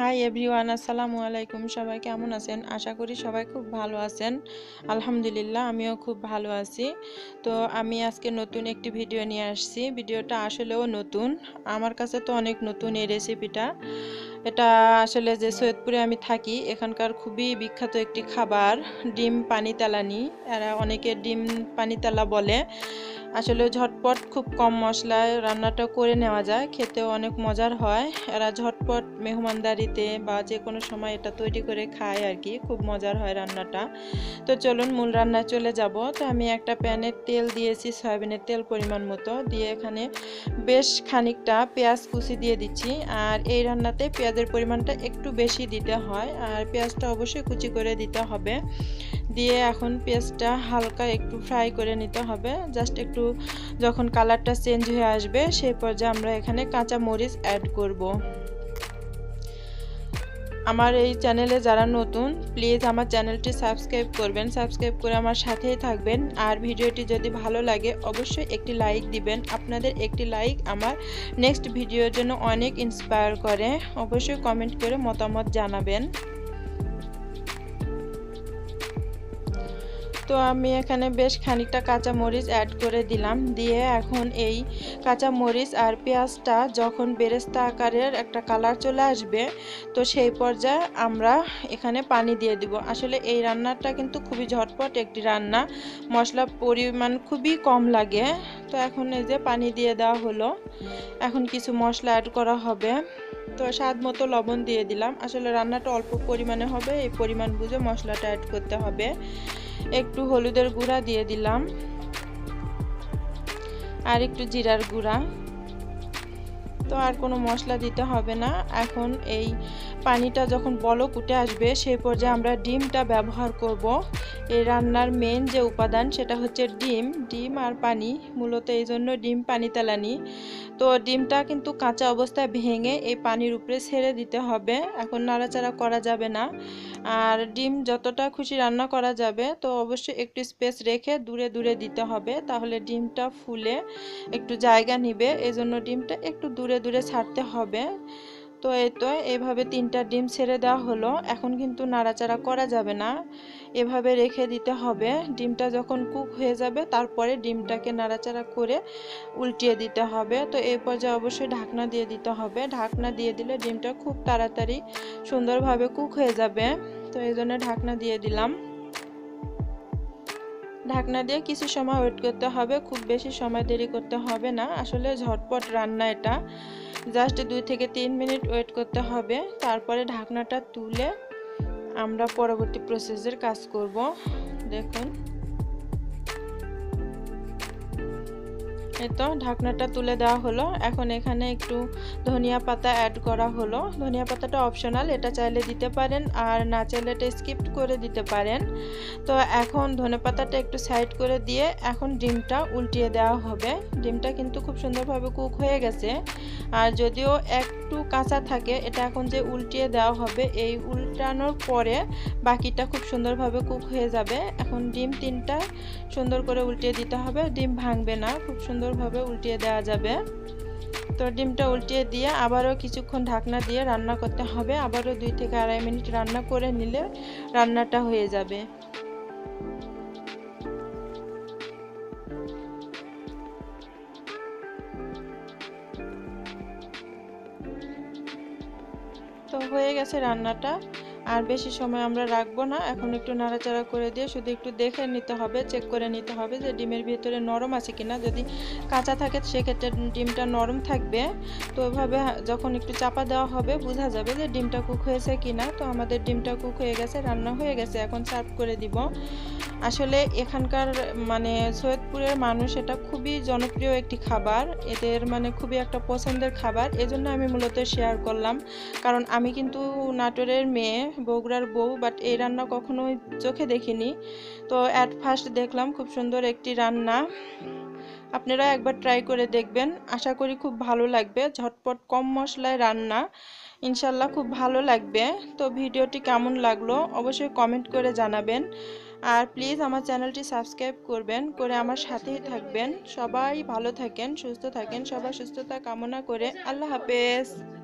Hi everyone, আসসালামু আলাইকুম। সবাই কেমন আছেন? আশা করি সবাই খুব ভালো আছেন। আলহামদুলিল্লাহ, আমিও খুব ভালো আছি। তো আমি আজকে নতুন একটি ভিডিও নিয়ে আসছি। ভিডিওটা আসলেও নতুন। আমার কাছে তো অনেক নতুন এই রেসিপিটা এটা আসলে যে সৈয়দপুরে আমি থাকি, এখানকার খুবই বিখ্যাত একটি খাবার, ডিম পানি তেলানি এরা অনেকে ডিম পানি তেলা বলে। আসলে ঝটপট খুব কম মশলায় রান্নাটা করে নেওয়া যায়, খেতেও অনেক মজার হয়। এরা ঝটপট মেহমানদারিতে বা যে কোনো সময় এটা তৈরি করে খায় আর কি, খুব মজার হয় রান্নাটা। তো চলুন মূল রান্নায় চলে যাব। তো আমি একটা প্যানে তেল দিয়েছি, সয়াবিনের তেল পরিমাণ মতো। দিয়ে এখানে বেশ খানিকটা পেঁয়াজ কুচি দিয়ে দিচ্ছি। আর এই রান্নাতে পেঁয়াজের পরিমাণটা একটু বেশি দিতে হয় আর পেঁয়াজটা অবশ্যই কুচি করে দিতে হবে। দিয়ে এখন পেঁয়াজটা হালকা একটু ফ্রাই করে নিতে হবে। জাস্ট একটু যখন কালারটা চেঞ্জ হয়ে আসবে সেই পর্যায়ে আমরা এখানে কাঁচা মরিচ অ্যাড করব। আমার এই চ্যানেলে যারা নতুন প্লিজ আমার চ্যানেলটি সাবস্ক্রাইব করবেন। সাবস্ক্রাইব করে আমার সাথেই থাকবেন। আর ভিডিওটি যদি ভালো লাগে, অবশ্যই একটি লাইক দিবেন। আপনাদের একটি লাইক আমার নেক্সট ভিডিওর জন্য অনেক ইন্সপায়ার করে। অবশ্যই কমেন্ট করে মতামত জানাবেন। তো আমি এখানে বেশ খানিকটা কাঁচা মরিচ অ্যাড করে দিলাম। দিয়ে এখন এই কাঁচা মরিচ আর পেঁয়াজটা যখন বেরেস্তা আকারের একটা কালার চলে আসবে, তো সেই পর্যায়ে আমরা এখানে পানি দিয়ে দিব। আসলে এই রান্নাটা কিন্তু খুবই ঝটপট একটি রান্না। মশলা পরিমাণ খুবই কম লাগে। তো এখন এই যে পানি দিয়ে দেওয়া হলো। এখন কিছু মশলা অ্যাড করা হবে। তো স্বাদ মতো লবণ দিয়ে দিলাম। আসলে রান্নাটা অল্প পরিমাণে হবে। এই পরিমাণ বুঝে মশলাটা অ্যাড করতে হবে। একটু হলুদের গুঁড়া দিয়ে দিলাম। আর একটু জিরার গুঁড়া। তো আর কোনো মশলা দিতে হবে না। এখন এই পানিটা যখন বলক উঠে আসবে সেই পর্যায়ে আমরা ডিমটা ব্যবহার করব। এই রান্নার মেন যে উপাদান, সেটা হচ্ছে ডিম। ডিম আর পানি, মূলত এই জন্য ডিম পানি তেলানি। তো ডিমটা কিন্তু কাঁচা অবস্থায় ভেঙে এই পানির উপরে ছেড়ে দিতে হবে। এখন নাড়াচাড়া করা যাবে না। আর ডিম যতটা খুশি রান্না করা যাবে, তো অবশ্যই একটু স্পেস রেখে দূরে দূরে দিতে হবে। তাহলে ডিমটা ফুলে একটু জায়গা নিবে। এই জন্য ডিমটা একটু দূরে দূরে ছাড়তে হবে। তো এই তো, এভাবে তিনটা ডিম ছেড়ে দেওয়া হলো। এখন কিন্তু নাড়াচাড়া করা যাবে না। এভাবে রেখে দিতে হবে। ডিমটা যখন কুক হয়ে যাবে, তারপরে ডিমটাকে নাড়াচাড়া করে উল্টিয়ে দিতে হবে। তো এই পর্যায়ে অবশ্যই ঢাকনা দিয়ে দিতে হবে। ঢাকনা দিয়ে দিলে ডিমটা খুব তাড়াতাড়ি সুন্দরভাবে কুক হয়ে যাবে। তো এই জন্য ঢাকনা দিয়ে দিলাম। ঢাকনা দিয়ে কিছু সময় ওয়েট করতে হবে। খুব বেশি সময় দেরি করতে হবে না। আসলে ঝটপট রান্না এটা। জাস্ট দুই থেকে তিন মিনিট ওয়েট করতে হবে। তারপরে ঢাকনাটা তুলে আমরা পরবর্তী প্রসেসের কাজ করব। দেখুন। তো ঢাকনাটা তুলে দেওয়া হলো। এখন এখানে একটু ধনিয়া পাতা অ্যাড করা হলো। ধনিয়া পাতাটা অপশনাল এটা চাইলে দিতে পারেন আর না চাইলে এটা স্কিপ করে দিতে পারেন। তো এখন ধনে পাতাটা একটু সাইড করে দিয়ে এখন ডিমটা উল্টিয়ে দেওয়া হবে। ডিমটা কিন্তু খুব সুন্দরভাবে কুক হয়ে গেছে। আর যদিও একটু কাঁচা থাকে, এটা এখন যে উল্টিয়ে দেওয়া হবে, এই উল্টানোর পরে বাকিটা খুব সুন্দরভাবে কুক হয়ে যাবে। এখন ডিম তিনটা সুন্দর করে উল্টিয়ে দিতে হবে। ডিম ভাঙবে না, খুব সুন্দরভাবে উল্টিয়ে দেওয়া যাবে। তো ডিমটা উল্টিয়ে দিয়ে আবারও কিছুক্ষণ ঢাকনা দিয়ে রান্না করতে হবে। আবারও দুই থেকে আড়াই মিনিট রান্না করে নিলে রান্নাটা হয়ে যাবে। তো হয়ে গেছে রান্নাটা। আর বেশি সময় আমরা রাখব না। এখন একটু নাড়াচাড়া করে দিয়ে শুধু একটু দেখে নিতে হবে চেক করে নিতে হবে যে ডিমের ভিতরে নরম আছে কিনা। যদি কাঁচা থাকে সেক্ষেত্রে ডিমটা নরম থাকবে। তো ওইভাবে যখন একটু চাপা দেওয়া হবে, বোঝা যাবে যে ডিমটা কুক হয়েছে কিনা। তো আমাদের ডিমটা কুক হয়ে গেছে, রান্না হয়ে গেছে, এখন সার্ভ করে দিব। আসলে এখানকার মানে সৈয়দপুরের মানুষ এটা খুবই জনপ্রিয় একটি খাবার। এদের মানে খুবই একটা পছন্দের খাবার। এজন্য আমি মূলত শেয়ার করলাম। কারণ আমি কিন্তু নাটোরের মেয়ে বগুড়ার বউ বাট এই রান্না কখনোই চোখে দেখিনি। তো অ্যাট ফার্স্ট দেখলাম খুব সুন্দর একটি রান্না। আপনারা একবার ট্রাই করে দেখবেন। আশা করি খুব ভালো লাগবে। ঝটপট কম মশলায় রান্না। ইনশাল্লাহ খুব ভালো লাগবে। তো ভিডিওটি কেমন লাগল অবশ্যই কমেন্ট করে জানাবেন। আর প্লিজ আমার চ্যানেলটি সাবস্ক্রাইব করবেন, করে আমার সাথেই থাকবেন। সবাই ভালো থাকেন, সুস্থ থাকেন। সবার সুস্থতা কামনা করে আল্লাহ হাফেজ।